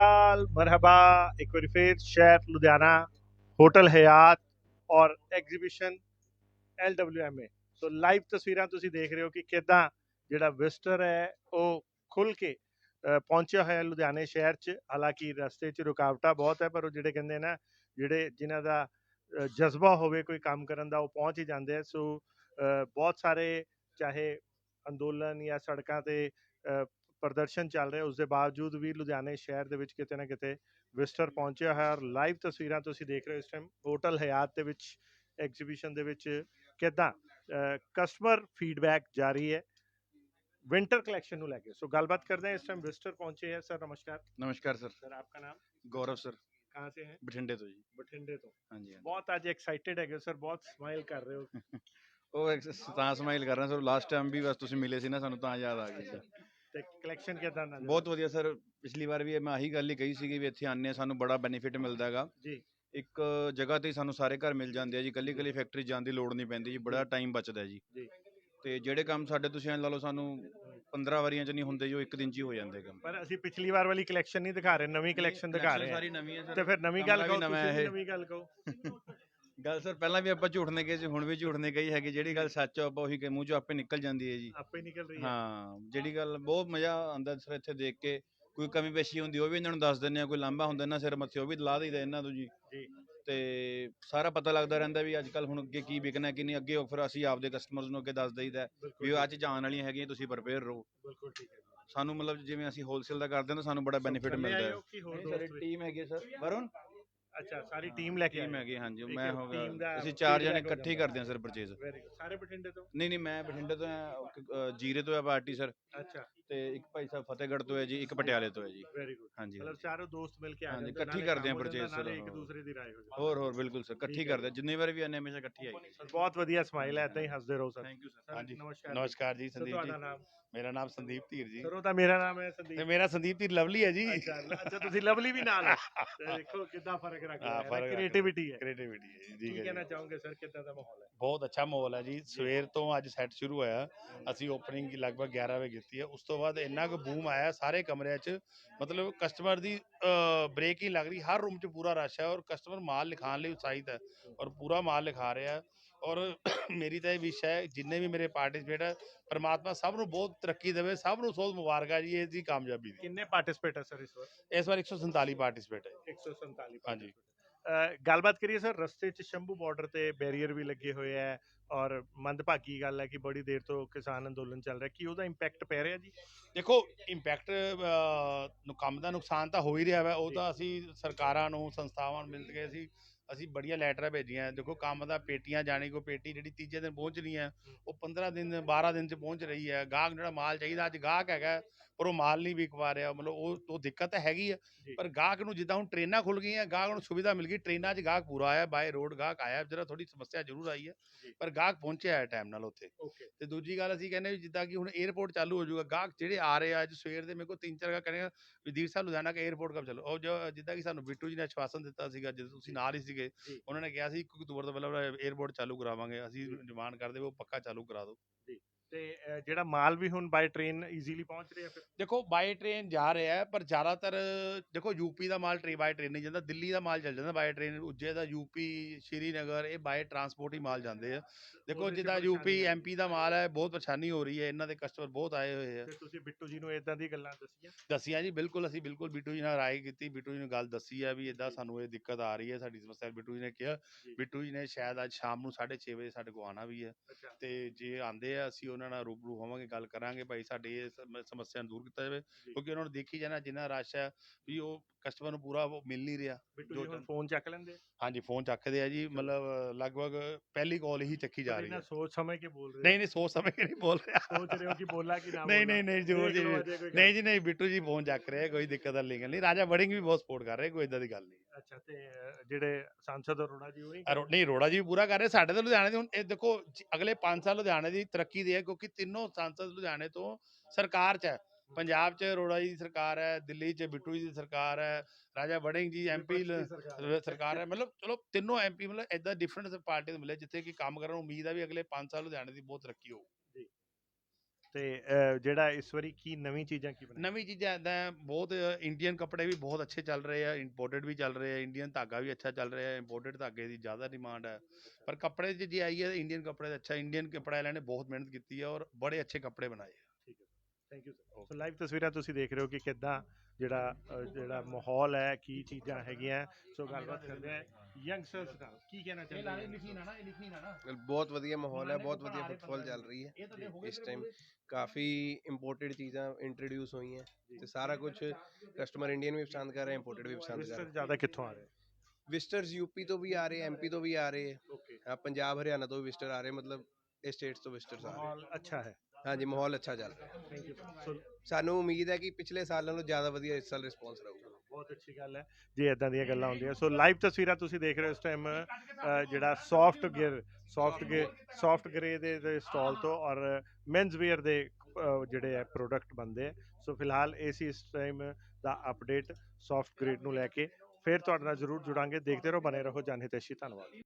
ਹਾਲ ਮਰਹਬਾ ਇੱਕ ਵਾਰੀ ਫੇਰ ਸ਼ਹਿਰ ਲੁਧਿਆਣਾ ਹੋਟਲ ਹਯਾਤ ਔਰ ਐਗਜ਼ੀਬਿਸ਼ਨ LWMA ਸੋ ਲਾਈਵ ਤਸਵੀਰਾਂ ਤੁਸੀਂ ਦੇਖ ਰਹੇ ਹੋ ਕਿ ਕਿਦਾਂ ਜਿਹੜਾ ਵਿਜ਼ਟਰ ਹੈ ਉਹ ਖੁੱਲ ਕੇ ਪਹੁੰਚਿਆ ਹੋਇਆ ਲੁਧਿਆਣੇ ਸ਼ਹਿਰ 'ਚ ਹਾਲਾਂਕਿ ਰਸਤੇ 'ਚ ਰੁਕਾਵਟਾਂ ਬਹੁਤ ਹੈ ਪਰ ਉਹ ਜਿਹੜੇ ਕਹਿੰਦੇ ਨਾ ਜਿਹੜੇ ਜਿਨ੍ਹਾਂ ਦਾ ਜਜ਼ਬਾ ਹੋਵੇ ਕੋਈ ਕੰਮ ਕਰਨ ਦਾ ਉਹ ਪਹੁੰਚ ਹੀ ਜਾਂਦੇ ਆ ਸੋ ਬਹੁਤ ਸਾਰੇ ਚਾਹੇ ਅੰਦੋਲਨ ਜਾਂ ਸੜਕਾਂ ਤੇ ਪ੍ਰਦਰਸ਼ਨ ਚੱਲ ਰਿਹਾ ਉਸ ਦੇ ਬਾਵਜੂਦ ਵੀ ਲੁਧਿਆਣੇ ਸ਼ਹਿਰ ਦੇ ਵਿੱਚ ਕਿਤੇ ਨਾ ਕਿਤੇ ਵਿਜ਼ਟਰ ਪਹੁੰਚਿਆ ਹੈ ਔਰ ਲਾਈਵ ਤਸਵੀਰਾਂ ਤੁਸੀਂ ਦੇਖ ਰਹੇ ਹੋ ਇਸ ਟਾਈਮ ਹੋਟਲ ਹਯਾਤ ਦੇ ਵਿੱਚ ਐਗਜ਼ੀਬਿਸ਼ਨ ਦੇ ਵਿੱਚ ਕਿਦਾਂ ਕਸਟਮਰ ਫੀਡਬੈਕ ਜਾਰੀ ਹੈ विंटर कलेक्शन ਨੂੰ ਲੈ ਕੇ। ਸੋ ਗੱਲਬਾਤ ਕਰਦੇ ਹਾਂ ਇਸ ਟਾਈਮ ਵਿਜ਼ਟਰ ਪਹੁੰਚੇ ਹੈ ਸਰ ਨਮਸਕਾਰ। ਨਮਸਕਾਰ ਸਰ। ਸਰ ਆਪਕਾ ਨਾਮ? ਗौरव ਸਰ। ਕਹਾਂ ਸੇ ਹੈ? ਬਠਿੰਡੇ ਤੋਂ ਜੀ। ਬਠਿੰਡੇ ਤੋਂ। ਹਾਂਜੀ ਬਹੁਤ ਅੱਜ ਐਕਸਾਈਟਿਡ ਹੈਗੇ ਸਰ ਬਹੁਤ ਸਮਾਈਲ ਕਰ ਰਹੇ ਹੋ। ਉਹ ਤਾਂ ਸਮਾਈਲ ਕਰ ਰਹੇ ਸਰ ਲਾਸਟ ਟਾਈਮ ਵੀ ਬਸ ਤੁਸੀਂ ਮਿਲੇ ਸੀ ਨਾ ਸਾਨੂੰ ਤਾਂ ਯਾਦ ਆ ਗਈ ਕਲੈਕਸ਼ਨ ਕਿਦਾਂ ਨਜ਼ਰ ਬਹੁਤ ਵਧੀਆ ਸਰ ਪਿਛਲੀ ਵਾਰ ਵੀ ਮੈਂ ਆਹੀ ਗੱਲ ਹੀ ਕਹੀ ਸੀਗੀ ਵੀ ਇੱਥੇ ਆਨੇ ਸਾਨੂੰ ਬੜਾ ਬੈਨੀਫਿਟ ਮਿਲਦਾ ਹੈਗਾ। ਜੀ। ਇੱਕ ਜਗ੍ਹਾ ਤੇ ਹੀ ਸਾਨੂੰ ਸਾਰੇ ਘਰ ਮਿਲ ਜਾਂਦੇ ਆ ਜੀ ਕੱਲੀ ਕੱਲੀ ਫੈਕਟਰੀ ਜਾਣ ਦੀ ਲੋੜ ਨਹੀਂ ਪੈਂਦੀ ਜੀ ਬੜਾ ਟਾਈਮ ਬਚਦਾ ਜੀ। ਜੀ। ਤੇ ਜਿਹੜੇ ਕੰਮ ਸਾਡੇ ਤੁਸੀਂ ਐਂ ਲਾ ਲਓ ਸਾਨੂੰ 15 ਵਾਰੀਆਂ ਚ ਨਹੀਂ ਹੁੰਦੇ ਜੋ ਇੱਕ ਦਿਨ ਚ ਹੀ ਹੋ ਜਾਂਦੇ ਕੰਮ। ਪਰ ਅਸੀਂ ਪਿਛਲੀ ਵਾਰ ਵਾਲੀ ਕਲੈਕਸ਼ਨ ਨਹੀਂ ਦਿਖਾ ਰਹੇ ਨਵੀਂ ਕਲੈਕਸ਼ਨ ਦਿਖਾ ਰਹੇ ਹਾਂ। ਸਾਰੀ ਨਵੀਂ ਹੈ ਤੇ ਫਿਰ ਨਵੀਂ ਗੱਲ ਕਹੋ ਤੁਸੀਂ। ਨਵੀਂ ਗੱਲ ਕਹੋ। ਗੱਲ ਸਰ ਪਹਿਲਾਂ ਵੀ ਆਪਾਂ ਝੂਠ ਨੇ ਕਹੀ ਸੀ ਹੁਣ ਵੀ ਝੂਠ ਨੇ ਕਹੀ ਹੈਗੀ ਜਿਹੜੀ ਗੱਲ ਸੱਚ ਆ ਆਪਾਂ ਉਹੀ ਕਿ ਮੂੰਹ ਚੋਂ ਆਪੇ ਨਿਕਲ ਜਾਂਦੀ ਹੈ ਜੀ। ਆਪੇ ਨਿਕਲ ਰਹੀ ਹੈ। ਹਾਂ ਜਿਹੜੀ ਗੱਲ ਬਹੁਤ ਮਜ਼ਾ ਆਉਂਦਾ ਸਰ ਇੱਥੇ ਦੇਖ ਕੇ ਕੋਈ ਕਮੀ ਪੇਸ਼ੀ ਹੁੰਦੀ ਉਹ ਵੀ ਇਹਨਾਂ ਨੂੰ ਦੱਸ ਦਿੰਦੇ ਆ ਕੋਈ ਲਾਂਭਾ ਹੁੰਦਾ ਇਹਨਾਂ ਸਿਰ ਮੱਥੇ ਉਹ ਵੀ ਲਾ ਦਈਦਾ ਇਹਨਾਂ ਤੋਂ ਜੀ। ਜੀ। ਤੇ ਸਾਰਾ ਪਤਾ ਲੱਗਦਾ ਰਹਿੰਦਾ ਵੀ ਅੱਜ ਕੱਲ ਹੁਣ ਅੱਗੇ ਕੀ ਵਿਕਣਾ ਕੀ ਨਹੀਂ ਅੱਗੇ ਆਫਰ ਅਸੀਂ ਆਪਦੇ ਕਸਟਮਰਸ ਨੂੰ ਅੱਗੇ ਦੱਸ ਦਈਦਾ ਵੀ ਉਹ ਅੱਜ ਜਾਣ ਵਾਲੀਆਂ ਹੈਗੀਆਂ ਤੁਸੀਂ ਪ੍ਰਪੇਅਰ ਰਹੋ। ਬਿਲਕੁਲ ਠੀਕ ਹੈ ਸਾਨੂੰ ਮਤਲਬ ਜਿਵੇਂ ਅਸੀਂ ਹੋਲਸੇਲ ਦਾ ਕਰਦੇ ਹਾਂ ਤਾਂ ਸਾਨੂੰ ਬੜਾ ਬੈਨੀਫਿਟ ਮਿਲਦਾ ਹੈ? ਟੀਮ ਹੈਗੀ ਸਰ। ਵਰੁਣ? ਅੱਛਾ ਸਾਰੀ ਟੀਮ ਲੈ ਕੇ ਟੀਮ ਆਏ ਹੈਗੀ ਹਾਂਜੀ ਮੈਂ ਹੋ team ਦਾ ਗਿਆ ਅਸੀਂ ਚਾਰ feedback ਜਣੇ ਹੋ ਇਕੱਠੇ ਹੀ ਜਾਂਦਾ। ਕਰਦੇ ਹਾਂ ਸਰ ਪਰਚੇਜ਼ ਵੈਰੀ ਗੁੱਡ ਸਾਰੇ ਬਠਿੰਡੇ ਤੋਂ? ਨਹੀਂ ਨਹੀਂ ਮੈਂ ਬਠਿੰਡੇ ਤੋਂ ਅਹ ਜੀਰੇ ਤੋਂ ਹੈ ਪਾਰਟੀ ਸਰ। ਅੱਛਾ। ਤੇ ਇੱਕ ਭਾਈ ਸਾਹਿਬ ਫਤਿਹਗੜ੍ਹ ਤੋਂ ਹੈ ਜੀ ਇੱਕ ਪਟਿਆਲੇ ਤੋਂ ਹੈ ਜੀ। ਵੈਰੀ ਗੁੱਡ ਹਾਂਜੀ ਮਤਲਬ ਚਾਰੋਂ ਦੋਸਤ ਮਿਲ ਕੇ ਆ ਹਾਂਜੀ, ਜਾਂਦੇ ਇਕੱਠੀ ਨਾਲੇ ਕਰਦੇ ਹਾਂ ਕੰਮ ਹੋ ਜਾਂਦਾ, purchase ਨਾਲੇ sir, ਇੱਕ ਹਾਂ। ਦੂਸਰੇ ਦੀ ਰਾਏ ਹੋ ਜਾਂਦੀ। ਹੋਰ ਹੋਰ ਬਿਲਕੁਲ ਸਰ ਇਕੱਠੀ ਠੀਕ ਹੈ। ਕਰਦੇ ਜਿੰਨੀ ਵਾਰ ਵੀ ਆਨੇ ਹਮੇਸ਼ਾ ਇਕੱਠੀ ਆਈ ਸਰ ਬਹੁਤ ਵਧੀਆ ਸਮਾਈਲ ਹੈ ਇਦਾਂ ਹੀ ਹੱਸਦੇ ਰਹੋ ਸਰ। ਥੈਂਕ ਯੂ ਸਰ ਹਾਂਜੀ, ਨਮਸਕਾਰ ਨਮਸਕਾਰ ਜੀ ਸਰ ਸੰਦੀਪ ਤੁਹਾਡਾ ਜੀ। ਨਾਮ? ਮੇਰਾ ਨਾਮ ਸੰਦੀਪ ਧੀਰ ਜੀ। ਸਰ ਉਹ ਤਾਂ ਮੇਰਾ ਨਾਮ ਹੈ ਤੇ ਸੰਦੀਪ ਮੇਰਾ ਸੰਦੀਪ ਧੀਰ ਲਵਲੀ ਹੈ ਜੀ। ਅੱਛਾ ਅੱਛਾ ਤੁਸੀਂ ਲਵਲੀ ਵੀ ਨਾਲ ਹੋ। ਤੇ ਦੇਖੋ ਕਿੱਦਾਂ ਫ਼ਰਕ ਰੱਖ ਹਾਂ, ਲਿਆ ਫ਼ਰਕ ਰੱਖ ਕ੍ਰੀਏਟੀਵਿਟੀ ਹੈ। ਕ੍ਰੀਏਟੀਵਿਟੀ ਹੈ ਜੀ ਕੀ ਠੀਕ ਹੈ ਕਹਿਣਾ ਜੀ ਚਾਹੋਗੇ ਸਰ ਕਿੱਦਾਂ ਦਾ ਮਾਹੌਲ ਹੈ? ਬਹੁਤ ਅੱਛਾ ਮਾਹੌਲ ਹੈ ਜੀ। ਸਵੇਰ ਤੋਂ ਅੱਜ ਸੈੱਟ ਸ਼ੁਰੂ ਹੋਇਆ। ਅਸੀਂ ਓਪਨਿੰਗ ਲਗਭਗ 11 ਵਜੇ ਕੀਤੀ ਹੈ। ਉਸ ਤੋਂ ਬਾਅਦ ਇੰਨਾ ਕੁ ਬੂਮ ਆਇਆ ਸਾਰੇ ਕਮਰਿਆਂ 'ਚ ਮਤਲਬ ਕਸਟਮਰ ਦੀ ਬ੍ਰੇਕ ਹੀ ਲੱਗ ਰਹੀ ਹਰ ਰੂਮ 'ਚ ਪੂਰਾ ਰਸ਼ ਹੈ ਔਰ ਕਸਟਮਰ ਮਾਲ ਲਿਖਾਉਣ ਲਈ ਉਤਸ਼ਾਹਿਤ ਹੈ ਔਰ ਪੂਰਾ ਮਾਲ ਲਿਖਾ ਰਿਹਾ ਹੈ ਔਰ ਮੇਰੀ ਤਾਂ ਇਹ ਵਿਸ਼ ਹੈ ਜਿੰਨੇ ਵੀ ਮੇਰੇ ਪਾਰਟਿਸਿਪੇਟ ਹੈ ਪਰਮਾਤਮਾ ਸਭ ਨੂੰ ਬਹੁਤ ਤਰੱਕੀ ਦੇਵੇ ਸਭ ਨੂੰ ਸੋਧ ਮੁਬਾਰਕਾਂ ਜੀ ਇਸ ਦੀ ਕਾਮਯਾਬੀ ਦੀ। ਕਿੰਨੇ ਪਾਰਟਿਸਿਪੇਟ ਹੈ ਸਰ ਇਸ ਵਾਰ? ਇਸ ਵਾਰ 147 ਪਾਰਟਿਸਿਪੇਟ ਹੈ। 147 ਹਾਂਜੀ। ਗੱਲਬਾਤ ਕਰੀਏ ਸਰ ਰਸਤੇ 'ਚ ਸ਼ੰਭੂ ਬਾਰਡਰ ਤੇ ਬੈਰੀਅਰ ਵੀ ਲੱਗੇ ਹੋਏ ਹੈ ਔਰ ਮੰਦਭਾਗੀ ਗੱਲ ਹੈ ਕਿ ਬੜੀ ਦੇਰ ਤੋਂ ਕਿਸਾਨ ਅੰਦੋਲਨ ਚੱਲ ਰਿਹਾ ਕੀ ਉਹਦਾ ਇੰਪੈਕਟ ਪੈ ਰਿਹਾ ਜੀ ਦੇਖੋ ਇੰਪੈਕਟ ਨੂੰ ਕੰਮ ਦਾ ਨੁਕਸਾਨ ਤਾਂ ਹੋ ਹੀ ਰਿਹਾ ਵਾ ਉਹ। ਤਾਂ ਅਸੀਂ ਸਰਕਾਰਾਂ ਨੂੰ ਸੰਸਥਾਵਾਂ ਨੂੰ ਮਿਲ ਕੇ ਅਸੀਂ ਅਸੀਂ ਬੜੀਆਂ ਲੈਟਰਾਂ ਭੇਜੀਆਂ ਦੇਖੋ ਕੰਮ ਦਾ ਪੇਟੀਆਂ ਜਾਣੀ ਕੋ ਪੇਟੀ ਜਿਹੜੀ ਤੀਜੇ ਦਿਨ ਪਹੁੰਚ ਰਹੀ ਹੈ ਉਹ 15 ਦਿਨ 12 ਦਿਨ ਚ ਪਹੁੰਚ ਰਹੀ ਹੈ ਗਾਹਕ ਜਿਹੜਾ ਮਾਲ ਚਾਹੀਦਾ ਅੱਜ ਗਾਹਕ ਹੈਗਾ ਔਰ ਉਹ ਮਾਲ ਨਹੀਂ ਵਿਕ ਪਾ ਰਿਹਾ ਮਤਲਬ ਉਹ ਉਹ ਦਿੱਕਤ ਤਾਂ ਹੈਗੀ ਆ ਪਰ ਗਾਹਕ ਨੂੰ ਜਿੱਦਾਂ ਹੁਣ ਟ੍ਰੇਨਾਂ ਖੁੱਲ ਗਈਆਂ ਗਾਹਕ ਨੂੰ ਸੁਵਿਧਾ ਮਿਲ ਗਈ ਟ੍ਰੇਨਾਂ 'ਚ ਗਾਹਕ ਪੂਰਾ ਆਇਆ ਬਾਏ ਰੋਡ ਗਾਹਕ ਆਇਆ ਜਰਾ ਥੋੜੀ ਸਮੱਸਿਆ ਜ਼ਰੂਰ ਆਈ ਹੈ ਪਰ ਗਾਹਕ ਪਹੁੰਚਿਆ ਹੈ ਟਾਈਮ ਨਾਲ ਉੱਥੇ। ਤੇ ਦੂਜੀ ਗੱਲ ਅਸੀਂ ਕਹਿੰਦੇ ਜਿੱਦਾਂ ਕਿ ਹੁਣ 에어ਪੋਰਟ ਚਾਲੂ ਹੋ ਜਾਊਗਾ ਗਾਹਕ ਜਿਹੜੇ ਆ ਰਹੇ ਆ ਅੱਜ ਸਵੇਰ ਦੇ ਮੇਰੇ ਕੋਲ ਤਿੰਨ ਚਾਰ ਗਾ ਕਹਿੰਦੇ ਵਿਦੀਰ ਸਾਹਿਬ ਲੁਧਿਆਣਾ ਕੇ 에어ਪੋਰਟ ਕਬ ਚੱਲੋ ਉਹ ਜਿੱਦਾਂ ਕਿ ਸਾਨੂੰ ਬਿੱਟੂ ਜੀ ਨੇ ਆਸ਼ਵਾਸਨ ਦਿੱਤਾ ਸੀਗਾ ਜਦੋਂ ਤੁਸੀਂ ਨਾਲ ਹੀ ਸੀਗੇ ਉਹਨਾਂ ਨੇ ਕਿਹਾ ਸੀ 1 ਅਕਤੂਬਰ ਤੋਂ ਪਹਿਲਾਂ 에어ਪੋਰਟ ਚਾਲੂ ਕਰਾਵਾਂਗੇ ਅਸੀਂ ਡਿਮਾਂਡ ਕਰਦੇ ਉਹ ਪੱਕਾ ਚਾਲੂ ਕਰਾ ਦਿਓ। ਜੀ। ਤੇ ਜਿਹੜਾ ਮਾਲ ਵੀ ਹੁਣ ਬਾਈ ਟ੍ਰੇਨ ਈਜ਼ੀਲੀ ਪਹੁੰਚ ਰਿਹਾ ਫਿਰ। ਦੇਖੋ ਬਾਈ ਟ੍ਰੇਨ ਜਾ ਰਿਹਾ ਹੈ ਪਰ ਜ਼ਿਆਦਾਤਰ ਦੇਖੋ ਯੂਪੀ ਦਾ ਮਾਲ ਟ੍ਰੇ ਬਾਈ ਟ੍ਰੇਨ ਨਹੀਂ ਜਾਂਦਾ ਦਿੱਲੀ ਦਾ ਮਾਲ ਚੱਲ ਜਾਂਦਾ ਬਾਈ ਟ੍ਰੇਨ ਉੱਜੇ ਦਾ ਯੂਪੀ ਸ਼੍ਰੀਨਗਰ ਇਹ ਬਾਈ ਟਰਾਂਸਪੋਰਟ ਹੀ ਮਾਲ ਜਾਂਦੇ ਆ। ਦੇਖੋ ਉਹਦੇ 'ਚ ਜਿੱਦਾਂ ਪਰੇਸ਼ਾਨੀ ਯੂਪੀ। ਐਮਪੀ ਦਾ ਮਾਲ ਹੈ ਬਹੁਤ ਪਰੇਸ਼ਾਨੀ ਹੋ ਰਹੀ ਹੈ ਇਹਨਾਂ ਦੇ ਕਸਟਮਰ ਬਹੁਤ ਆਏ ਹੋਏ ਆ। ਫਿਰ ਤੁਸੀਂ ਬਿੱਟੂ ਜੀ ਨੂੰ ਇਦਾਂ ਦੀ ਗੱਲਾਂ ਦੱਸੀਆਂ? ਦੱਸਿਆ ਜੀ ਬਿਲਕੁਲ ਅਸੀਂ ਬਿਲਕੁਲ ਬਿੱਟੂ ਜੀ ਨਾਲ ਰਾਏ ਕੀਤੀ ਬਿੱਟੂ ਜੀ ਨੂੰ ਗੱਲ ਦੱਸੀ ਆ ਵੀ ਇਦਾਂ ਸਾਨੂੰ ਇਹ ਦਿੱਕਤ ਆ ਰਹੀ ਹੈ ਸਾਡੀ ਸਮੱਸਿਆ ਬਿੱਟੂ ਜੀ ਨੇ ਕਿਹਾ। ਜੀ। ਬਿੱਟੂ ਜੀ ਨੇ ਸ਼ਾਇਦ ਅੱਜ ਸ਼ਾਮ ਨੂੰ 6:30 ਵਜੇ ਸਾਡੇ ਕੋਲ ਆਉਣਾ ਵੀ ਹੈ। ਅੱਛਾ। ਤੇ ਜੇ ਆਂਦੇ ਆ ਅਸੀਂ ਉਹਨਾਂ ਨਾਲ ਰੂਬਰੂ ਹੋਵਾਂਗੇ ਗੱਲ ਕਰਾਂਗੇ ਭਾਈ ਸਾਡੀ ਇਹ ਸਮ- ਸਮੱਸਿਆ ਨੂੰ ਦੂਰ ਕੀਤਾ ਜਾਵੇ। ਕਿਉਂਕਿ ਉਹਨਾਂ ਨੂੰ ਦੇਖੀ ਜਾਣਾ ਜਿੰਨਾ ਰਸ਼ ਹੈ ਵੀ ਉਹ ਕਸਟਮਰ ਨੂੰ ਪੂਰਾ ਉਹ ਮਿਲ ਨਹੀਂ ਰਿਹਾ ਬਿੱਟੂ ਜੋ ਜੀ ਹੁਣ ਫੋਨ ਚੱਕ ਲੈਂਦੇ ਆ? ਹਾਂਜੀ ਫੋਨ ਚੱਕਦੇ ਆ ਜੀ ਮਤਲਬ ਲਗਭਗ ਪਹਿਲੀ ਕਾਲ ਹੀ ਚੱਕੀ ਜਾ ਰਹੀ ਇਹਨਾਂ ਹੈ ਸੋਚ ਸਮਝ ਕੇ ਬੋਲ ਰਹੇ ਨਹੀਂ ਨਹੀਂ ਸੋਚ ਸਮਝ ਕੇ ਨਹੀਂ ਬੋਲ ਰਿਹਾ ਸੋਚ ਰਹੇ ਹੋ ਕਿ ਬੋਲਾ ਕਿ ਨਾ ਨਹੀਂ? ਨਹੀਂ ਨਹੀਂ ਜ਼ਰੂਰ ਜੀ ਨਹੀਂ ਜੀ ਨਹੀਂ ਬਿੱਟੂ ਜੀ ਫੋਨ ਚੱਕ ਰਹੇ ਕੋਈ ਦਿੱਕਤ ਵਾਲੀ ਗੱਲ ਨਹੀਂ ਰਾਜਾ ਵੜਿੰਗ ਵੀ ਬਹੁਤ ਸਪੋਰਟ ਕਰ ਰਹੇ ਕੋਈ ਇਦਾਂ ਦੀ ਗੱਲ ਨਹੀਂ। ਅੱਛਾ ਤੇ ਜਿਹੜੇ ਸਾਂਸਦ ਅਰੋੜਾ ਜੀ ਉਹ ਨਹੀਂ ਅਰੋ- ਨਹੀਂ ਰੋੜਾ ਜੀ ਵੀ ਪੂਰਾ ਕਰ ਰਹੇ ਸਾਡੇ ਤਾਂ ਲੁਧਿਆਣੇ ਦੇ ਹੁਣ ਇਹ ਦੇਖੋ ਜ- ਅਗਲੇ 5 ਸਾਲ ਲੁਧਿਆਣੇ ਦੀ ਤਰੱਕੀ ਦੇ ਹੈ ਕਿਉਂਕਿ ਤਿੰਨੋਂ ਸੰਸਦ ਲੁਧਿਆਣੇ ਤੋਂ ਸਰਕਾਰ 'ਚ ਹੈ ਪੰਜਾਬ 'ਚ ਰੋੜਾ ਜੀ ਦੀ ਸਰਕਾਰ ਹੈ ਦਿੱਲੀ 'ਚ ਬਿੱਟੂ ਜੀ ਦੀ ਸਰਕਾਰ ਹੈ ਰਾਜਾ ਵੜਿੰਗ ਜੀ ਐਮਪੀ ਦੀ ਸਰਕਾਰ। ਹੈ ਮਤਲਬ ਚਲੋ ਤਿੰਨੋਂ ਐਮਪੀ ਮਤਲਬ ਇਦਾਂ ਡਿਫਰੈਂਟ ਪਾਰਟੀ ਤੋਂ ਮਿਲੇ ਜਿੱਥੇ ਕਿ ਕੰਮ ਕਰਨ ਨੂੰ ਉਮੀਦ ਹੈ ਵੀ ਅਗਲੇ 5 ਸਾਲ ਲੁਧਿਆਣੇ ਦੀ ਬਹੁਤ ਤਰੱਕੀ ਹੋਊ ਤੇ ਜਿਹੜਾ ਇਸ ਵਾਰੀ ਕੀ ਨਵੀਂ ਚੀਜ਼ਾਂ ਕੀ ਬਣਾਈਆਂ ਨਵੀਂ ਚੀਜ਼ਾਂ ਇਦਾਂ ਬਹੁਤ ਇੰਡੀਅਨ ਕੱਪੜੇ ਵੀ ਬਹੁਤ ਅੱਛੇ ਚੱਲ ਰਹੇ ਆ ਇੰਪੋਰਟਡ ਵੀ ਚੱਲ ਰਹੇ ਆ ਇੰਡੀਅਨ ਧਾਗਾ ਵੀ ਅੱਛਾ ਚੱਲ ਰਿਹਾ ਹੈ ਇੰਪੋਰਟਡ ਧਾਗੇ ਦੀ ਜ਼ਿਆਦਾ ਡਿਮਾਂਡ ਹੈ ਪਰ ਕੱਪੜੇ 'ਚ ਜੇ ਆਈ ਹੈ ਇੰਡੀਅਨ ਕੱਪੜੇ ਦਾ ਅੱਛਾ ਇੰਡੀਅਨ ਕੱਪੜਾ ਵਾਲਿਆਂ ਨੇ ਬਹੁਤ ਮਿਹਨਤ ਕੀਤੀ ਹੈ ਔਰ ਬੜੇ ਅੱਛੇ ਕੱਪੜੇ ਬਣਾਏ ਆ। Thank you sir so live ਤਸਵੀਰਾਂ ਤੁਸੀਂ ਦੇਖ ਰਹੇ ਹੋ ਕਿ ਕਿੱਦਾਂ ਜਿਹੜਾ ਜਿਹੜਾ ਮਾਹੌਲ ਹੈ ਕੀ ਚੀਜ਼ਾਂ ਹੈਗੀਆਂ। ਸੋ ਗੱਲਬਾਤ ਕਰਦੇ ਆ ਯੰਗਸਟਰਸ ਨਾਲ। ਕੀ ਕਹਿਣਾ ਚਾਹੁੰਦੇ ਹੋ? ਬਹੁਤ ਵਧੀਆ ਮਾਹੌਲ ਹੈ ਬਹੁਤ ਵਧੀਆ ਫੁੱਟਬਾਲ ਚੱਲ ਰਹੀ ਹੈ। ਇਸ ਟਾਈਮ ਕਾਫੀ ਇੰਪੋਰਟਡ ਚੀਜ਼ਾਂ ਇੰਟਰੋਡਿਊਸ ਹੋਈਆਂ। ਤੇ ਸਾਰਾ ਕੁਝ ਕਸਟਮਰ ਇੰਡੀਅਨ ਵੀ ਪਸੰਦ ਕਰ ਰਹੇ ਇੰਪੋਰਟਡ ਵੀ ਪਸੰਦ ਕਰ ਰਹੇ। ਜ਼ਿਆਦਾ ਕਿੱਥੋਂ ਆ ਰਹੇ? ਵਿਜ਼ਟਰਸ ਯੂਪੀ ਤੋਂ ਵੀ ਆ ਰਹੇ ਐਮਪੀ ਤੋਂ ਵੀ ਆ ਰਹੇ। ਹਾਂ ਪੰਜਾਬ ਹਰਿਆਣਾ ਤੋਂ ਵੀ ਵਿਜ਼ਟਰ ਆ ਰਹੇ ਮਤਲਬ ਇਹ ਸਟੇਟਸ ਤੋਂ ਵਿਜ਼ਟਰਸ ਆ ਰਹੇ। ਮਾਹੌਲ ਅੱਛਾ ਹੈ। ਹਾਂਜੀ ਮਾਹੌਲ ਅੱਛਾ ਚੱਲ ਰਿਹਾ। ਥੈਂਕ ਯੂ ਸੋ ਸਾਨੂੰ ਉਮੀਦ ਹੈ ਕਿ ਪਿਛਲੇ ਸਾਲਾਂ ਨਾਲੋਂ ਜ਼ਿਆਦਾ ਵਧੀਆ ਇਸ ਸਾਲ ਰਿਸਪੌਂਸ ਰਹੂਗਾ। ਬਹੁਤ ਅੱਛੀ ਗੱਲ ਹੈ ਜੇ ਇਦਾਂ ਦੀਆਂ ਗੱਲਾਂ ਹੁੰਦੀਆਂ। ਸੋ ਲਾਈਵ ਤਸਵੀਰਾਂ ਤੁਸੀਂ ਦੇਖ ਰਹੇ ਹੋ ਇਸ ਟਾਈਮ ਜਿਹੜਾ ਸੌਫਟ ਗੇਅਰ ਸੌਫਟ ਗੇ ਸੌਫਟ ਗਰੇ ਦੇ ਸਟਾਲ ਤੋਂ ਔਰ ਮੈਨਸ ਵੇਅਰ ਦੇ ਜਿਹੜੇ ਹੈ ਪ੍ਰੋਡਕਟ ਬੰਦੇ ਸੋ ਫਿਲਹਾਲ ਇਹ ਸੀ ਇਸ ਟਾਈਮ ਦਾ ਅਪਡੇਟ ਸੌਫਟ ਗ੍ਰੇਡ ਨੂੰ ਲੈ ਕੇ। ਫਿਰ ਤੁਹਾਡੇ ਨਾਲ ਜ਼ਰੂਰ ਜੁੜਾਂਗੇ। ਦੇਖਦੇ ਰਹੋ ਬਨੇ ਰਹੋ। ਜਾਨਹਿਤੇਸ਼ੀ ਧੰਨਵਾਦ।